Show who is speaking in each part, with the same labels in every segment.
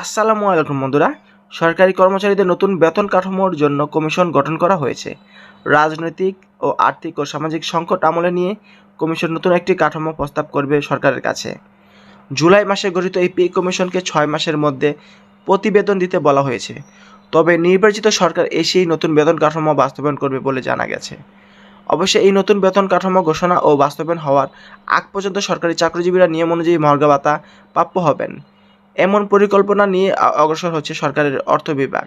Speaker 1: আসসালামু আলাইকুম বন্ধুরা। সরকারি কর্মচারীদের নতুন বেতন কাঠামোর জন্য কমিশন গঠন করা হয়েছে। রাজনৈতিক ও আর্থিক ও সামাজিক সংকট আমলে নিয়ে কমিশন নতুন একটি কাঠামো প্রস্তাব করবে সরকারের কাছে। জুলাই মাসে গঠিত এই পে কমিশনকে ছয় মাসের মধ্যে প্রতিবেদন দিতে বলা হয়েছে। তবে নির্বাচিত সরকার এসেই নতুন বেতন কাঠামো বাস্তবায়ন করবে বলে জানা গেছে। অবশ্য এই নতুন বেতন কাঠামো ঘোষণা ও বাস্তবায়ন হওয়ার আগ পর্যন্ত সরকারি চাকরিজীবীরা নিয়ম অনুযায়ী মহার্ঘ ভাতা প্রাপ্য হবেন। এমন পরিকল্পনা নিয়ে অগ্রসর হচ্ছে সরকারের অর্থ বিভাগ।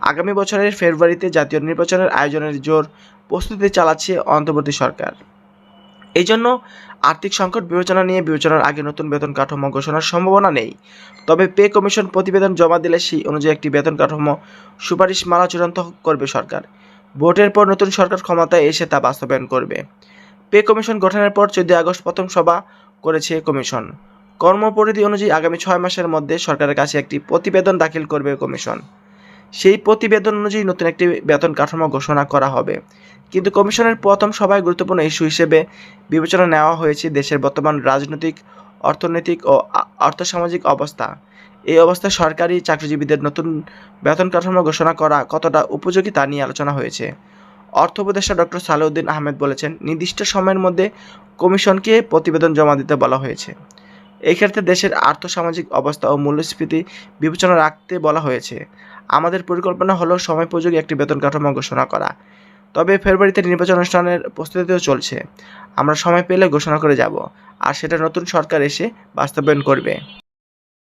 Speaker 1: আগামী বছরের ফেব্রুয়ারিতে জাতীয় নির্বাচনের আয়োজনের জোর প্রস্তুতি চালাচ্ছে অন্তর্বর্তী সরকার। এই জন্য আর্থিক সংকট বিবেচনা নিয়ে বিবেচনার আগে নতুন বেতন কাঠামো ঘোষণার সম্ভাবনা নেই। তবে পে কমিশন প্রতিবেদন জমা দিলে সেই অনুযায়ী একটি বেতন কাঠামো সুপারিশ মালা চূড়ান্ত করবে সরকার। ভোটের পর নতুন সরকার ক্ষমতায় এসে তা বাস্তবায়ন করবে। পে কমিশন গঠনের পর চোদ্দই আগস্ট প্রথম সভা করেছে কমিশন। কর্মপরিধি অনুযায়ী আগামী ছয় মাসের মধ্যে সরকারের কাছে একটি প্রতিবেদন দাখিল করবে কমিশন। সেই প্রতিবেদন অনুযায়ী নতুন একটি বেতন কাঠামো ঘোষণা করা হবে। কিন্তু কমিশনের প্রথম সভায় গুরুত্বপূর্ণ ইস্যু হিসেবে বিবেচনা নেওয়া হয়েছে দেশের বর্তমান রাজনৈতিক, অর্থনৈতিক ও আর্থসামাজিক অবস্থা। এই অবস্থায় সরকারি চাকরিজীবীদের নতুন বেতন কাঠামো ঘোষণা করা কতটা উপযোগী তা নিয়ে আলোচনা হয়েছে। অর্থ উপদেষ্টা ডক্টর সালেউদ্দিন আহমেদ বলেছেন, নির্দিষ্ট সময়ের মধ্যে কমিশনকে প্রতিবেদন জমা দিতে বলা হয়েছে। এই ক্ষেত্রে দেশের আর্থসামাজিক অবস্থা ও মূল্যস্ফীতি বিবেচনা রাখতে বলা হয়েছে। আমাদের পরিকল্পনা হলো সময় সময়োপযোগী একটি বেতন কাঠামো ঘোষণা করা। তবে ফেব্রুয়ারিতে নির্বাচন অনুষ্ঠানের প্রস্তুতিও চলছে। আমরা সময় পেলে ঘোষণা করে যাব। আর সেটা নতুন সরকার এসে বাস্তবায়ন করবে।